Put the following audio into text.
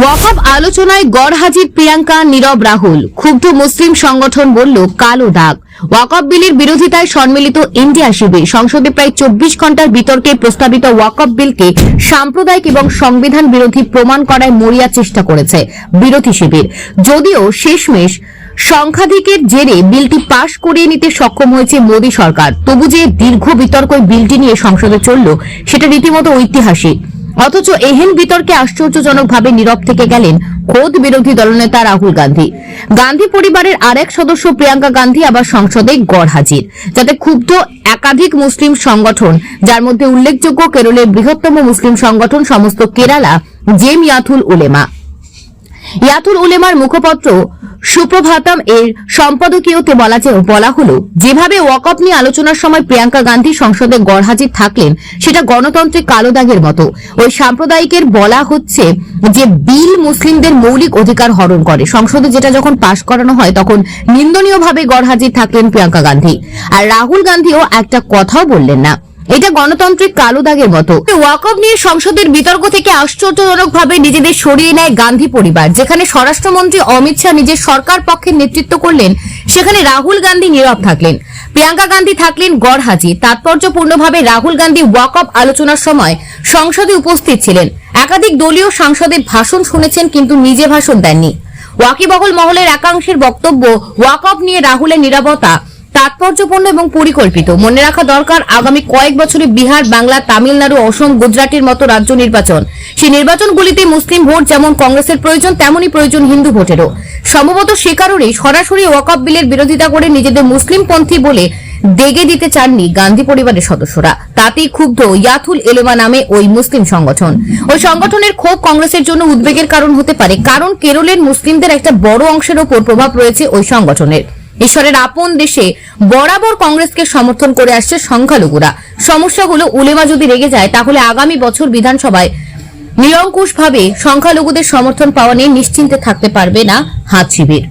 ওয়াকফ আলোচনায় গড় হাজির প্রিয়াঙ্কা, নীরব রাহুল। ক্ষুব্ধ মুসলিম সংগঠন বলল, কালো দাগ। ওয়াকফ বিলের বিরোধিতায় সম্মিলিত ইন্ডিয়া শিবির। সংসদে প্রায় চব্বিশ ঘণ্টার বিতর্কে প্রস্তাবিত ওয়াকফ বিলকে সাম্প্রদায়িক এবং সংবিধান বিরোধী প্রমাণ করায় মরিয়া চেষ্টা করেছে বিরোধী শিবির। যদিও শেষমেশ সংখ্যাধিকের জেরে বিলটি পাশ করিয়ে নিতে সক্ষম হয়েছে মোদী সরকার। তবু যে দীর্ঘ বিতর্ক বিলটি নিয়ে সংসদে চলল, সেটা রীতিমতো ঐতিহাসিক। অথচ এহেন বিতর্কে আশ্চর্যজনকভাবে নীরব থেকে গেলেন খোদ বিরোধী দলনেতা রাহুল গান্ধী। গান্ধী পরিবারের আরেক সদস্য প্রিয়াঙ্কা গান্ধী আবার সংসদে গড় হাজির, যাতে ক্ষুব্ধ একাধিক মুসলিম সংগঠন, যার মধ্যে উল্লেখযোগ্য কেরলের বৃহত্তম মুসলিম সংগঠন সমস্ত কেরালা জেম ইয়াথুল উলেমা। ইয়াতুল উলেমার মুখপত্র সুপ্রভাতম এর সম্পাদকীয়তে বলা বলা হলো, যেভাবে ওয়াকআপ নিয়ে আলোচনার সময় প্রিয়াঙ্কা গান্ধী সংসদে গড়হাজির থাকলেন, সেটা গণতন্ত্রের কালো দাগের মতো। ওই সাম্প্রদায়িকের বলা হচ্ছে যে বিল মুসলিমদের মৌলিক অধিকার হরণ করে। সংসদে যেটা যখন পাশ করানো হয়, তখন নিন্দনীয়ভাবে গড়হাজির থাকলেন প্রিয়াঙ্কা গান্ধী। আর রাহুল গান্ধীও একটা কথাও বললেন না। এটা গণতান্ত্রিক কালো দাগের মতো। ওয়াকফ নিয়ে সংসদের বিতর্ক থেকে আশ্চর্যজনকভাবে নিজেদের সরিয়ে নেয় গান্ধী পরিবার, যেখানে স্বরাষ্ট্রমন্ত্রী অমিত শাহ নিজের সরকার পক্ষের নেতৃত্ব করলেন, সেখানে রাহুল গান্ধী নীরব থাকলেন। প্রিয়াঙ্কা গান্ধী থাকলেন গড় হাজির তাৎপর্যপূর্ণভাবে রাহুল গান্ধী ওয়াকফ আলোচনার সময় সংসদে উপস্থিত ছিলেন। একাধিক দলীয় সাংসদের ভাষণ শুনেছেন, কিন্তু নিজে ভাষণ দেননি। ওয়াকিবহল মহলের একাংশের বক্তব্য, ওয়াকফ নিয়ে রাহুলের নিরাপত্তা তাৎপর্যপূর্ণ এবং পরিকল্পিত। মনে রাখা দরকার, আগামী কয়েক বছরে বিহার, বাংলা, তামিলনাড়ু, অসম, গুজরাটের মতো রাজ্য নির্বাচন। সেই নির্বাচনগুলিতে মুসলিম ভোট যেমন কংগ্রেসের প্রয়োজন, তেমনই প্রয়োজন হিন্দু ভোটেরও। সম্ভবত সে কারণেই সরাসরি ওয়াকআপ বিলের বিরোধিতা করে নিজেদের মুসলিমপন্থী বলে দেগে দিতে চাননি গান্ধী পরিবারের সদস্যরা। তাতেই ক্ষুব্ধ ইয়াথুল এলেমা নামে ওই মুসলিম সংগঠন। ওই সংগঠনের ক্ষোভ কংগ্রেসের জন্য উদ্বেগের কারণ হতে পারে, কারণ কেরলের মুসলিমদের একটা বড় অংশের ওপর প্রভাব রয়েছে ওই সংগঠনের। ঈশ্বরের আপন দেশে বরাবর কংগ্রেসকে সমর্থন করে আসছে সংখ্যালঘুরা। সমস্যা হলো উলেমা যদি রেগে যায়, তাহলে আগামী বছর বিধানসভায় নিরঙ্কুশভাবে সংখ্যালঘুদের সমর্থন পাওয়া নিয়ে নিশ্চিন্তে থাকতে পারবে না হাত শিবির।